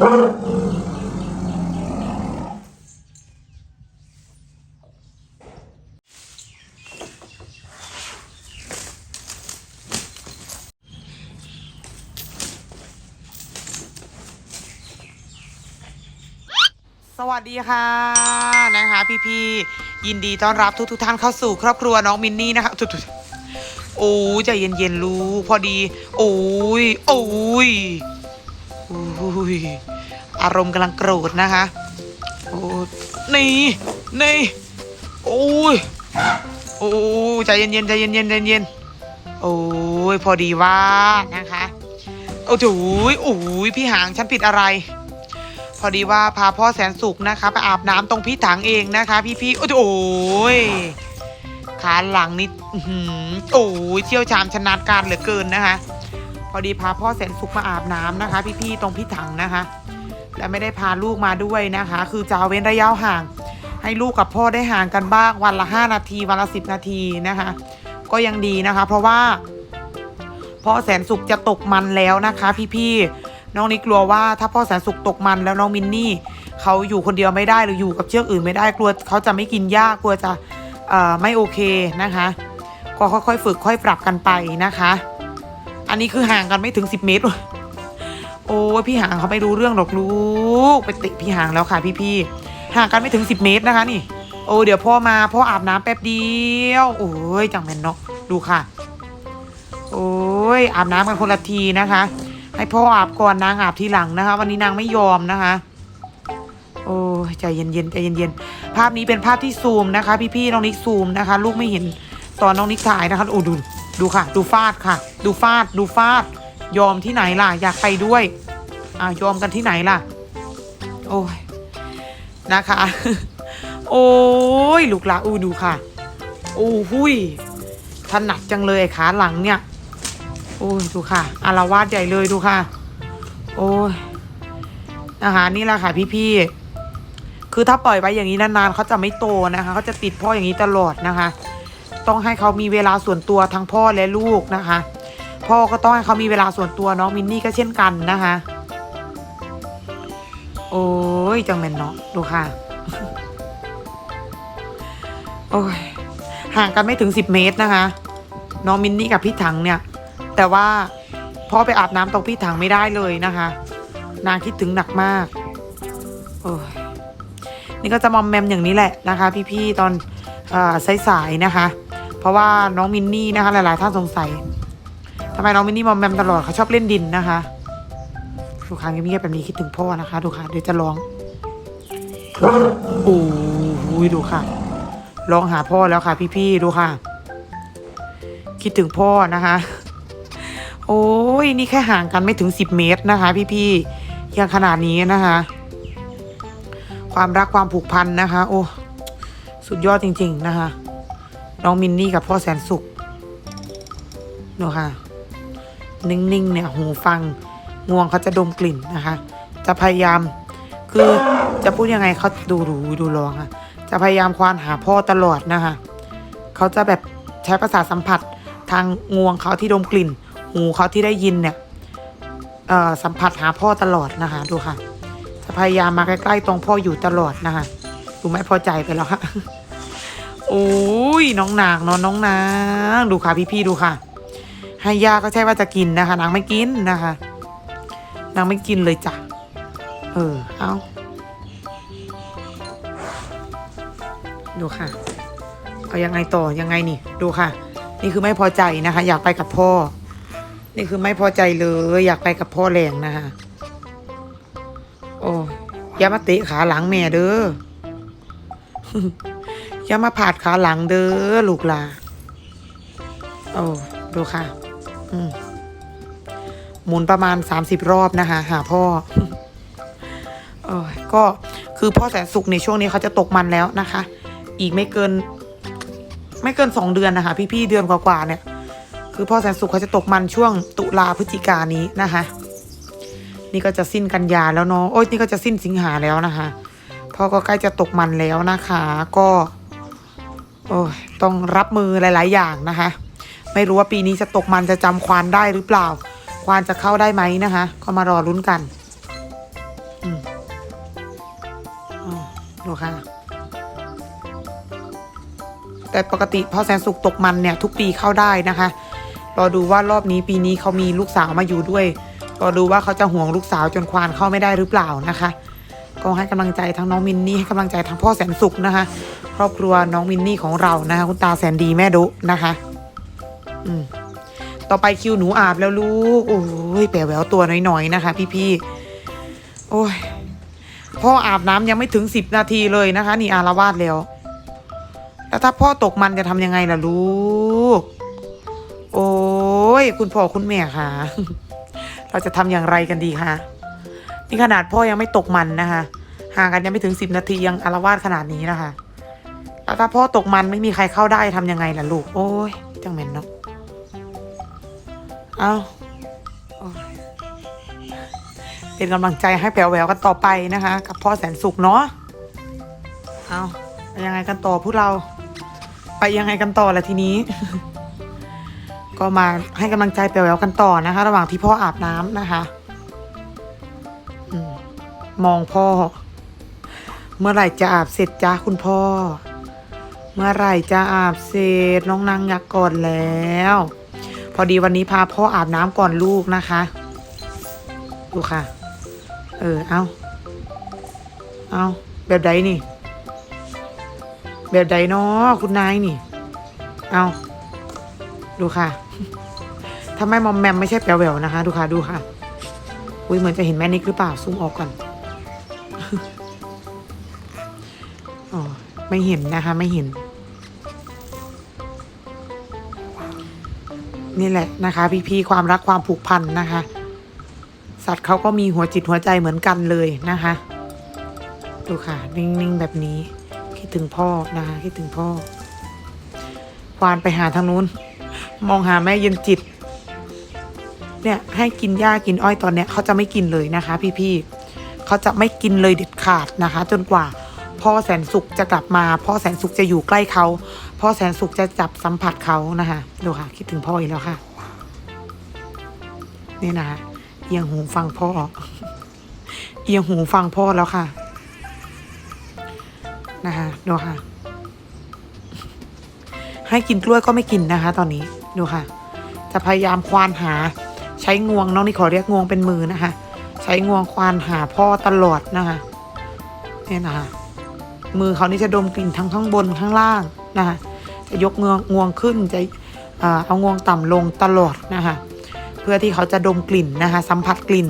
สวัสดีค่ะนะคะพี่ๆยินดีต้อนรับทุกทุกท่านเข้าสู่ครอบครัวน้องมินนี่นะคะทุกๆโอ้ยใจเย็นๆลูกพอดี โอ้ยโอ้ยโอ้ย อารมณ์กำลังโกรธนะคะ โอ้นี่นี่โอ้ยโอ้ยใจเย็นๆใจเย็นๆใจเย็นๆโอ้ยพอดีว่านะคะโอ้โหโอ้ยพี่หางฉันผิดอะไร พอดีว่าพาพ่อแสนสุขนะคะไปอาบน้ำตรงพี่ถังเองนะคะ พี่ๆโอ้โหยขาหลังนี่หือโอ้ยเชี่ยวชาญชนาญการเหลือเกินนะคะ พอดีพาพ่อแสนสุขมาอาบน้ำนะคะ พี่ๆตรงพี่ถังนะคะ และไม่ได้พาลูกมาด้วยนะคะ คือจะเว้นระยะห่าง ให้ลูกกับพ่อได้ห่างกันบ้างวันละ 5 นาทีวันละ 10 นาทีนะคะ ก็ยังดีนะคะ เพราะว่าพ่อแสนสุขจะตกมันแล้วนะคะ พี่ๆน้องนี่กลัวว่าถ้าพ่อแสนสุขตกมันแล้วน้องมินนี่เขาอยู่คนเดียวไม่ได้หรืออยู่กับเชือกอื่นไม่ได้กลัวเขาจะไม่กินหญ้ากลัวจะไม่โอเคนะคะ ก็ค่อยๆ ฝึกค่อยปรับกันไปนะคะ อันนี้คือห่างกันไม่ถึง 10 เมตร โอ้ยพี่หางเขาไม่รู้เรื่องหรอกลูก ไปติพี่หางแล้วค่ะพี่ๆห่างกันไม่ถึง 10 เมตรนะคะนี่ โอ้เดี๋ยวพ่อมาพ่ออาบน้ำแป๊บเดียว โอ้ยจังแมนเนาะดูค่ะ โอ้ยอาบน้ำกันคนละทีนะคะ ให้พ่ออาบก่อนนางอาบทีหลังนะคะ วันนี้นางไม่ยอมนะคะ โอ้ยใจเย็นๆใจเย็นๆภาพนี้เป็นภาพที่ซูมนะคะ พี่ๆน้องนิกซูมนะคะ ลูกไม่เห็นตอนน้องนิกถ่ายนะคะโอ้ดูดูค่ะ ดูฟาดค่ะ ดูฟาดดูฟาด ยอมที่ไหนล่ะ อยากไปด้วยอ่ายอมกันที่ไหนล่ะ โอ้ยนะคะ โอ้ยลูกลาอู้ดูค่ะโอ้หุยถนัดจังเลยขาหลังเนี่ย โอ้ยดูค่ะอารวาสใหญ่เลยดูค่ะ โอ้ยนะคะนี่แหละค่ะพี่ๆคือถ้าปล่อยไว้อย่างนี้นานๆเขาจะไม่โตนะคะเขาจะติดพ่ออย่างนี้ตลอดนะคะ ต้องให้เขามีเวลาส่วนตัวทั้งพ่อและลูกนะคะ พ่อก็ต้องให้เขามีเวลาส่วนตัวน้องมินนี่ก็เช่นกันนะคะ โอ้ยจังแมนเนาะดูค่ะ โอ้ยห่างกันไม่ถึงสิบเมตรนะคะ น้องมินนี่กับพี่ถังเนี่ย แต่ว่าพ่อไปอาบน้ำตรงพี่ถังไม่ได้เลยนะคะ นางคิดถึงหนักมาก โอ้ยนี่ก็จะมอมแมมอย่างนี้แหละนะคะ พี่ๆตอนอสายๆนะคะ เพราะว่าน้องมินนี่นะคะ หลายๆท่านสงสัย ทำไมน้องมินนี่มอมแมมตลอดเขาชอบเล่นดินนะคะดูค่ะเงียบๆแบบนี้คิดถึงพ่อนะคะดูค่ะเดี๋ยวจะร้องโอ้ยดูค่ะร้องหาพ่อแล้วค่ะ พี่ๆดูค่ะ คิดถึงพ่อนะคะ โอ้ยนี่แค่ห่างกันไม่ถึงสิบเมตรนะคะ พี่ๆยังขนาดนี้นะคะ ความรักความผูกพันนะคะ โอ้สุดยอดจริง ๆ นะคะ น้องมินนี่กับพ่อแสนสุขดูค่ะ นิ่งๆเนี่ยหูฟังงวงเขาจะดมกลิ่นนะคะ จะพยายามคือจะพูดยังไงเขาดูดูดูลองอะจะพยายามควานหาพ่อตลอดนะคะเขาจะแบบใช้ประสาสัมผัสทางงวงเขาที่ดมกลิ่น หูเขาที่ได้ยินเนี่ยเอ่อสัมผัสหาพ่อตลอดนะคะดูค่ะ จะพยายามมาใกล้ๆตรงพ่ออยู่ตลอดนะคะดูไม่พอใจไปแล้วค่ะโอ้ยน้องนางเนอนน้องนางดูค่ะพี่ๆดูค่ะ ให้ยาก็ใช่ว่าจะกินนะคะ นางไม่กินนะคะ นางไม่กินเลยจ้ะ เออ เอาดูค่ะ เอายังไงต่อยังไงนี่ ดูค่ะ นี่คือไม่พอใจนะคะ อยากไปกับพ่อ นี่คือไม่พอใจเลย อยากไปกับพ่อแรงนะคะ โอ้ยอย่ามาเตะขาหลังแม่เด้อย่ามาผาดขาหลังเด้อลูกลา โอ้ ดูค่ะ หมุนประมาณสามสิบรอบนะคะ หาพ่อเออก็คือพ่อแสนสุขในช่วงนี้เขาจะตกมันแล้วนะคะ อีกไม่เกิน ไม่เกินสองเดือนนะคะ พี่ๆเดือนกว่าๆเนี่ย คือพ่อแสนสุขเขาจะตกมันช่วงตุลาพฤศจิกานี้นะคะ นี่ก็จะสิ้นกันยาแล้วเนาะโอ้ยนี่ก็จะสิ้นสิงหาแล้วนะคะพ่อก็ใกล้จะตกมันแล้วนะคะ ก็ โอ้ยต้องรับมือหลาย ๆ อย่างนะคะ ไม่รู้ว่าปีนี้จะตกมันจะจำควานได้หรือเปล่า ควานจะเข้าได้ไหมนะคะ ก็มารอลุ้นกันอืมอ๋อดูค่ะ แต่ปกติพ่อแสนสุขตกมันเนี่ย ทุกปีเข้าได้นะคะ รอดูว่ารอบนี้ปีนี้เขามีลูกสาวมาอยู่ด้วย รอดูว่าเขาจะห่วงลูกสาวจนควานเข้าไม่ได้หรือเปล่านะคะ ก็ให้กำลังใจทั้งน้องมินนี่ให้กำลังใจทั้งพ่อแสนสุขนะคะ ครอบครัวน้องมินนี่ของเรานะคะคุณตาแสนดีแม่ดุนะคะ อืมต่อไปคิวหนูอาบแล้วลูก โอ้ยแป๋วแหววตัวน้อยๆนะคะ พี่ๆ โอ้ยพ่ออาบน้ำยังไม่ถึงสิบนาทีเลยนะคะ นี่อารวาสแล้ว แล้วถ้าพ่อตกมันจะทำยังไงล่ะลูก โอ้ยคุณพ่อคุณแม่ค่ะ เราจะทำอย่างไรกันดีคะนี่ขนาดพ่อยังไม่ตกมันนะคะห่างกันยังไม่ถึงสิบนาทียังอารวาสขนาดนี้นะคะแล้วถ้าพ่อตกมันไม่มีใครเข้าได้ทำยังไงล่ะลูก โอ้ยจังเหม็นเนาะ เอาเป็นกำลังใจให้แป๋วแววกันต่อไปนะคะ กับพ่อแสนสุขเนาะเอายังไงกันต่อพวกเรา ไปยังไงกันต่อละทีนี้ ก็มาให้กำลังใจแป๋วแววกันต่อนะคะ ระหว่างที่พ่ออาบน้ำนะคะมองพ่อ เมื่อไหร่จะอาบเสร็จจ้าคุณพ่อ เมื่อไหร่จะอาบเสร็จน้องนางอยากก่อนแล้ว อดีวันนี้พาพ่ออาบน้ำก่อนลูกนะคะ ดูค่ะ เออ เอาเอาแบบใดนี่ แบบใดเนาะคุณนายนี่ เอาดูค่ะทำไมมอมแมมไม่ใช่แป๋วแหววนะคะ ดูค่ะ ดูค่ะ อุ้ยเหมือนจะเห็นแม่นิกหรือเปล่าซูมออกก่อนอ๋อไม่เห็นนะคะ ไม่เห็น นี่แหละนะคะ พี่ๆความรักความผูกพันนะคะ สัตว์เขาก็มีหัวจิตหัวใจเหมือนกันเลยนะคะ ดูค่ะ นิ่งๆแบบนี้ คิดถึงพ่อนะคะ คิดถึงพ่อควานไปหาทางนู้น มองหาแม่เย็นจิต เนี่ยให้กินหญ้ากินอ้อยตอนเนี้ยเขาจะไม่กินเลยนะคะ พี่ๆเขาจะไม่กินเลยเด็ดขาดนะคะ จนกว่า พ่อแสนสุขจะกลับมา พ่อแสนสุขจะอยู่ใกล้เขา พ่อแสนสุขจะจับสัมผัสเขานะคะดูค่ะ คิดถึงพ่ออีกแล้วค่ะ นี่นะคะเอียงหูฟังพ่อ เอียงหูฟังพ่อแล้วค่ะ นะคะดูค่ะ ให้กินกล้วยก็ไม่กินนะคะ ตอนนี้ดูค่ะ จะพยายามควานหา ใช้งวงน้องนี่ขอเรียกงวงเป็นมือนะคะ ใช้งวงควานหาพ่อตลอดนะคะเนี่ยนะคะ มือเขานี่จะดมกลิ่นทั้งข้างบนข้างล่างนะคะจะยกงวงงวงขึ้นจะเอางวงต่ำลงตลอดนะคะเพื่อที่เขาจะดมกลิ่นนะคะสัมผัสกลิ่น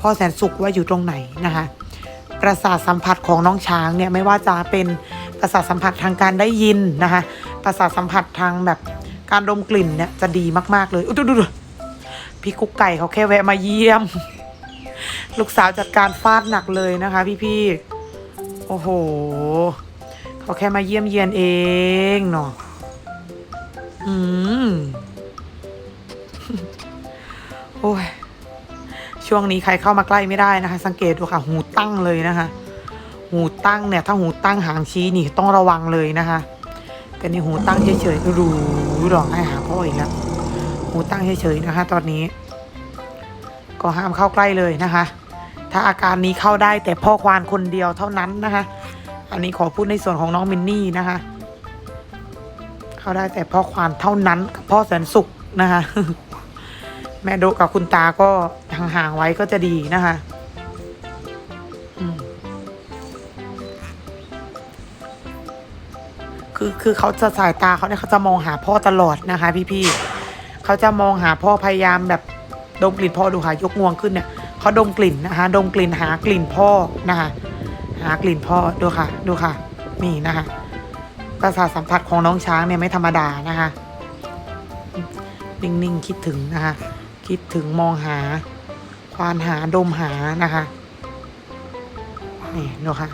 พ่อแสนสุขว่าอยู่ตรงไหนนะคะประสาทสัมผัสของน้องช้างเนี่ยไม่ว่าจะเป็นประสาทสัมผัสทางการได้ยินนะคะประสาทสัมผัสทางแบบการดมกลิ่นเนี่ยจะดีมาก ๆ เลยอุ๊ยดูดูดูพี่กุ๊กไก่เขาแค่แวะมาเยี่ยม ลูกสาวจัดการฟาดหนักเลยนะคะ พี่ๆ โอ้โห เขาแค่มาเยี่ยมเยียนเองเนาะอืม โอ้ย ช่วงนี้ใครเข้ามาใกล้ไม่ได้นะคะ สังเกตดูค่ะ หูตั้งเลยนะคะ หูตั้งเนี่ย ถ้าหูตั้งหางชี้นี่ต้องระวังเลยนะคะ แต่นี่หูตั้งเฉยๆรู้หรอกให้หาพ่ออีกแล้ว หูตั้งเฉยๆนะคะ ตอนนี้ ก็ห้ามเข้าใกล้เลยนะคะ ถ้าอาการนี้เข้าได้แต่พ่อควานคนเดียวเท่านั้นนะคะ อันนี้ขอพูดในส่วนของน้องมินนี่นะคะ เข้าได้แต่พ่อควานเท่านั้นกับพ่อแสนสุขนะคะ แม่โดกับคุณตาก็ห่างๆไว้ก็จะดีนะคะคือคือเขาจะสายตาเขาเนี่ยเขาจะมองหาพ่อตลอดนะคะ พี่ๆเขาจะมองหาพ่อพยายามแบบดมกลิ่นพ่อดูค่ะยกงวงขึ้นเนี่ย เขาดมกลิ่นนะคะดมกลิ่นหากลิ่นพ่อนะคะหากลิ่นพ่อดูค่ะ ดูค่ะ นี่นะคะประสาทสัมผัสของน้องช้างเนี่ยไม่ธรรมดานะคะ นิ่งๆคิดถึงนะคะ คิดถึงมองหา ควานหาดมหานะคะ นี่ดูค่ะ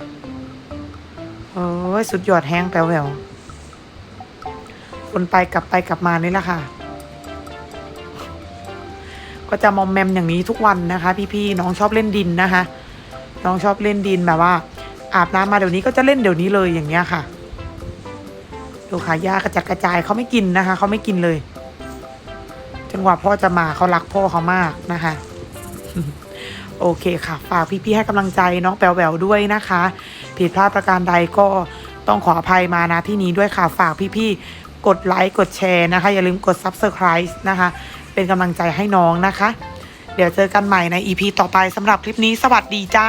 โอ้ยสุดยอดแห้งแป๋วแหววคนไปกลับไปกลับมานี่แหละค่ะ ก็จะมอมแมมอย่างนี้ทุกวันนะคะ พี่ๆน้องชอบเล่นดินนะคะ น้องชอบเล่นดินแบบว่า อาบน้ำมาเดี๋ยวนี้ก็จะเล่นเดี๋ยวนี้เลยอย่างเงี้ยค่ะ ดูค่ะหญ้ากระจัดกระจายเขาไม่กินนะคะเขาไม่กินเลยจนกว่าพ่อจะมาเขารักพ่อเขามากนะคะ โอเคค่ะ ฝากพี่ๆให้กำลังใจน้องแปวแหววด้วยนะคะ ผิดพลาดประการใดก็ต้องขออภัยมานะที่นี้ด้วยค่ะ ฝากพี่ๆกดไลค์ กดแชร์นะคะ อย่าลืมกด Subscribe นะคะ เป็นกำลังใจให้น้องนะคะ เดี๋ยวเจอกันใหม่ใน EP ต่อไปสำหรับคลิปนี้สวัสดีจ้า